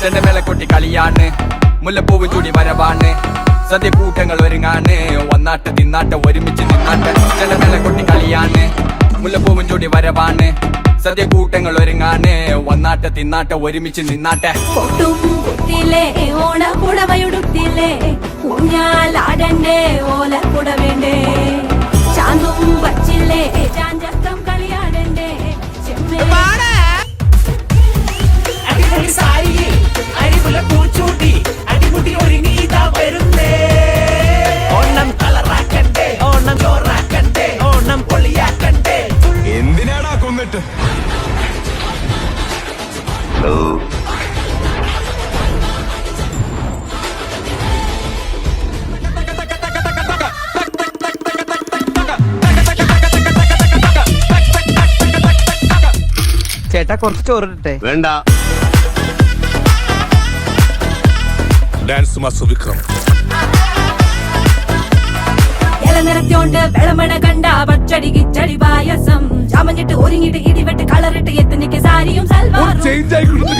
ചെണ്ടമേള കൊട്ടി കളിയാണ്. മുല്ലപ്പൂവ് ചൂടി വരവാണ്. സദ്യ കൂട്ടങ്ങൾ ഒരുങ്ങാണ്. വന്നാട്ട് തിന്നാട്ട് ഒരുമിച്ച് നിന്നാട്ട്. ചെണ്ടമേള കൊട്ടി കളിയാണ്. മുല്ലപ്പൂവും ചൂടി വരവാണ്. സദ്യ കൂട്ടങ്ങൾ ഒരുങ്ങാണ്. വന്നാട്ട് തിന്നാട്ട് ഒരുമിച്ച് നിന്നാട്ടെ. ഓണ പുടവയുടുത്തിലെ ഊഞ്ഞാലാടണ്ടേ ഓല പുടവേണ്ടേ കൊന്നിട്ട് ചേട്ടാ കുറച്ച് ചോറിട്ടെ വേണ്ട. Dance master Vikram. ഇല നിറത്തോണ്ട് വിളമണ കണ്ട പച്ചടി കിച്ചടി പായസം. Stay